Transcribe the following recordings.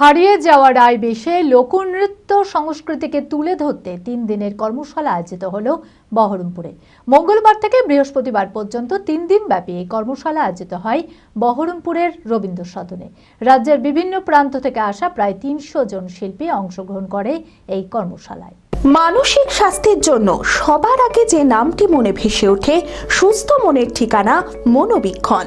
হারিয়ে যাওয়া রায় বেশে লোকনৃত্য সংস্কৃতিকে তুলে ধরতে তিন দিনের কর্মশালা আয়োজিত হল বহরমপুরে। মঙ্গলবার থেকে বৃহস্পতিবার পর্যন্ত তিন দিন ব্যাপী এই কর্মশালা আয়োজিত হয় বহরমপুরের রবীন্দ্র সদনে। রাজ্যের বিভিন্ন প্রান্ত থেকে আসা প্রায় তিনশো জন শিল্পী অংশগ্রহণ করে এই কর্মশালায়। মানসিক স্বাস্থ্যের জন্য সবার আগে যে নামটি মনে ভেসে ওঠে, সুস্থ মনের ঠিকানা মনোবীক্ষণ।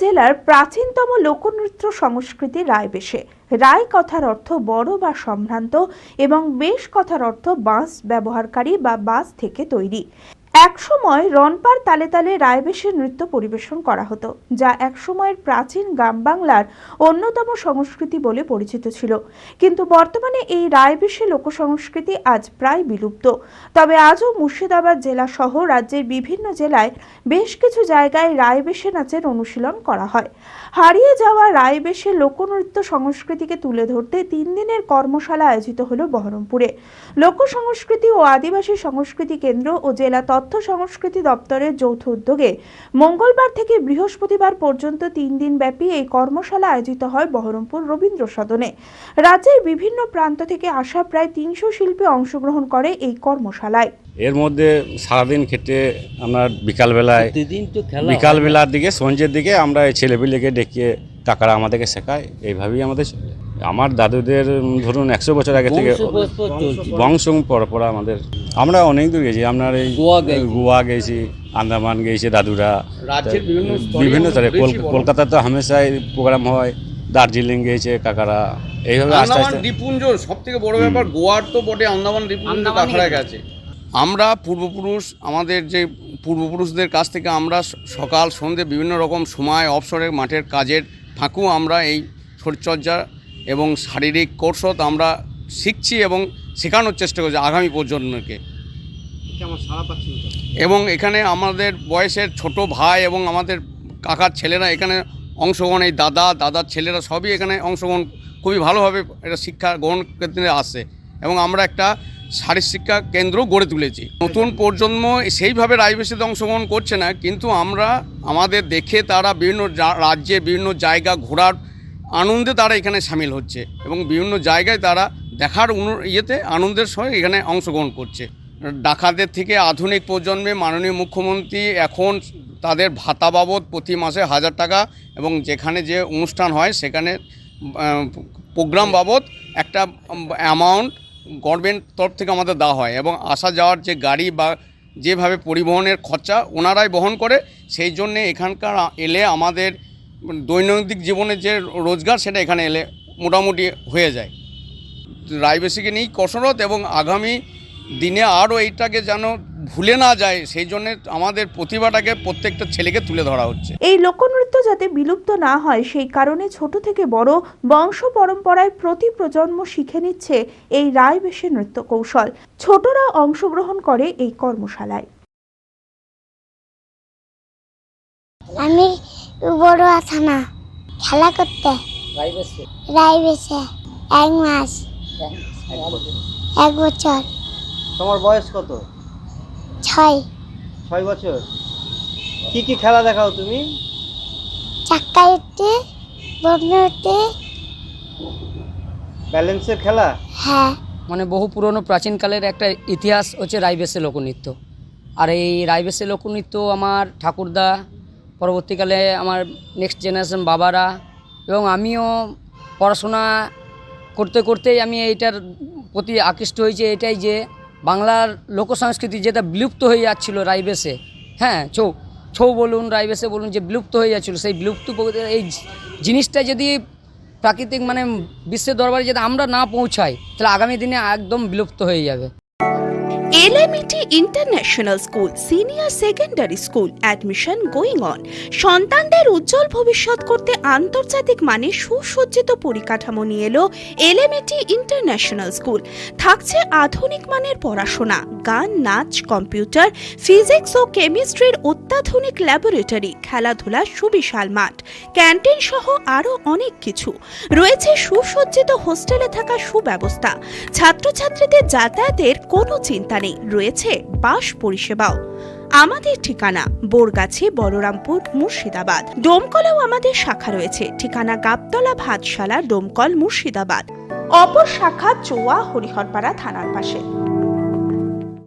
জেলার প্রাচীনতম লোকনৃত্য সংস্কৃতি রায়বেশে। রায় কথার অর্থ বড় বা সম্ভ্রান্ত এবং বেশ কথার অর্থ বাঁশ ব্যবহারকারী বা বাঁশ থেকে তৈরি। একসময় রনপার তালে তালে রায়বেশের নৃত্য পরিবেশন করা হতো, যা একসময়ের প্রাচীন গ্রাম বাংলার অন্যতম সংস্কৃতি বলে পরিচিত ছিল। কিন্তু বর্তমানে এই রায়বেশে লোকসংস্কৃতি আজ প্রায় বিলুপ্ত। তবে আজও মুর্শিদাবাদ জেলা সহ রাজ্যের বিভিন্ন জেলায় বেশ কিছু জায়গায় রায়বেশে নাচের অনুশীলন করা হয়। হারিয়ে যাওয়া রায়বেশে লোকনৃত্য সংস্কৃতিকে তুলে ধরতে তিন দিনের কর্মশালা আয়োজিত হলো বহরমপুরে। লোক সংস্কৃতি ও আদিবাসী সংস্কৃতি কেন্দ্র ও জেলা তথ্য সংস্কৃতি দপ্তরের যৌথ উদ্যোগে মঙ্গলবার থেকে বৃহস্পতিবার পর্যন্ত তিন দিন ব্যাপী এই কর্মশালা আয়োজিত হয় বহরমপুর রবীন্দ্র সদনে। রাজ্যের বিভিন্ন প্রান্ত থেকে আসা প্রায় তিনশো শিল্পী অংশগ্রহণ করে এই কর্মশালায়। এর মধ্যে সারাদিন খেটে আমরা বিকালবেলায় প্রতিদিন তো খেলা বিকালবেলার দিকে সন্ধ্যের দিকে আমরা এই ছেলেপিলেকে ডেকে কাকারা আমাদেরকে শেখায়। এইভাবেই আমাদের চলে। আমার দাদুদের ধরুন একশো বছর আগে থেকে বংশ পরপরা আমাদের। আমরা অনেক দূর গেছি আপনার এই গোয়া গেছি। গোয়া গেছি আন্দামান গেছে দাদুরা। বিভিন্ন স্তরে বিভিন্ন স্তরে বেশি কল- বড়। কলকাতায় তো হামেশাই প্রোগ্রাম হয় দার্জিলিং গেছে কাকারা। এইভাবে আস্তে আস্তে দ্বীপপুঞ্জ সব থেকে বড় ব্যাপার গোয়ার তো বটে আন্দামান দ্বীপপুঞ্জ কাঁকড়া গেছে। আমরা পূর্বপুরুষ আমাদের যে পূর্বপুরুষদের কাছ থেকে আমরা সকাল সন্ধে বিভিন্ন রকম সময় অবসরে মাঠের কাজের ফাঁকু আমরা এই শরীরচর্চা এবং শারীরিক কৌশল আমরা শিখছি এবং শেখানোর চেষ্টা করছি আগামী প্রজন্মকে। এবং এখানে আমাদের বয়সের ছোট ভাই এবং আমাদের কাকার ছেলেরা এখানে অংশগ্রহণ এই দাদা দাদার ছেলেরা সবই এখানে অংশগ্রহণ খুবই ভালোভাবে এটা শিক্ষা গ্রহণ করতে আসছে এবং আমরা একটা শারীর শিক্ষা কেন্দ্র গড়ে তুলেছি। নতুন প্রজন্ম সেইভাবে রাজবেশিতে অংশগ্রহণ করছে না, কিন্তু আমরা আমাদের দেখে তারা বিভিন্ন রাজ্যে বিভিন্ন জায়গা ঘোরার আনন্দে তারা এখানে সামিল হচ্ছে এবং বিভিন্ন জায়গায় তারা দেখার ইয়েতে আনন্দের সঙ্গে এখানে অংশগ্রহণ করছে। ডাকাতদের থেকে আধুনিক প্রজন্মে মাননীয় মুখ্যমন্ত্রী এখন তাদের ভাতা বাবদ প্রতি মাসে হাজার টাকা এবং যেখানে যে অনুষ্ঠান হয় সেখানে প্রোগ্রাম বাবদ একটা অ্যামাউন্ট গভর্নমেন্ট তরফ থেকে আমাদের দেওয়া হয় এবং আসা যাওয়ার যে গাড়ি বা যেভাবে পরিবহনের খরচা ওনারাই বহন করে, সেই জন্যে এখানকার এলে আমাদের দৈনন্দিন জীবনের যে রোজগার সেটা এখানে এলে মোটামুটি হয়ে যায়। রায়বেশিকে নিয়েই কসরত এবং আগামী দিনে আরও এইটাকে যেন ভুলে না যায় সেই জন্য আমাদের প্রতিভাটাকে প্রত্যেকটা ছেলেকে তুলে ধরা হচ্ছে। এই লোকনৃত্য যাতে বিলুপ্ত না হয় সেই কারণে ছোট থেকে বড় বংশ পরম্পরায় প্রতি প্রজন্ম শিখে নিচ্ছে এই রায়বেশে নৃত্য কৌশল। ছোটরা অংশগ্রহণ করে এই কর্মশালায়। আমি বড় থানা খেলা করতে। রায় বেছে এক মাস। এক বছর। তোমার বয়স কত? ছয়। ছয় বছর। কি কি খেলা দেখাও তুমি? চাক্কা উঠতে উঠতে। ব্যালেন্সের খেলা? হ্যাঁ। মানে বহু পুরনো প্রাচীনকালের একটা ইতিহাস হচ্ছে রাইবেশে লোকনৃত্য। আর এই রাইবেশে লোকনৃত্য আমার ঠাকুরদা পরবর্তীকালে আমার নেক্সট জেনারেশন বাবারা এবং আমিও পড়াশোনা করতে করতেই আমি এইটার প্রতি আকৃষ্ট হয়েছি এটাই যে বাংলার লোকসংস্কৃতি যেটা বিলুপ্ত হয়ে যাচ্ছিল রাইবেসে হ্যাঁ ছৌ ছৌ বলুন, রাইবেসে বলুন, যে বিলুপ্ত হয়ে যাচ্ছিল, সেই বিলুপ্ত এই জিনিসটা যদি প্রাকৃতিক মানে বিশ্বের দরবারে যদি আমরা না পৌঁছাই, তাহলে আগামী দিনে একদম বিলুপ্ত হয়ে যাবে। LMET international school senior secondary school admission going on সন্তানদের উজ্জ্বল ভবিষ্যৎ করতে আন্তর্জাতিক মানে সুসজ্জিত পরিকাঠামো নিয়ে এলো এলএমইটি ইন্টারন্যাশনাল স্কুল থাকছে আধুনিক মানের পড়াশোনা। গান, নাচ, কম্পিউটার, ফিজিক্স ও কেমিস্ট্রির অত্যাধুনিক ল্যাবরেটরি, খেলাধুলার সুবিশাল মাঠ, ক্যান্টিন সহ আরও অনেক কিছু। রয়েছে সুসজ্জিত হোস্টেলে থাকা সুব্যবস্থা। ছাত্রছাত্রীদের যাতায়াতের কোনো চিন্তা নেই। রয়েছে বাস পরিষেবাও। আমাদের ঠিকানা বোরগাছি, বলরামপুর, মুর্শিদাবাদ। ডোমকলেও আমাদের শাখা রয়েছে। ঠিকানা গাবতলা ভাতশালা ডোমকল মুর্শিদাবাদ। অপর শাখা চোয়া, হরিহরপাড়া থানার পাশে।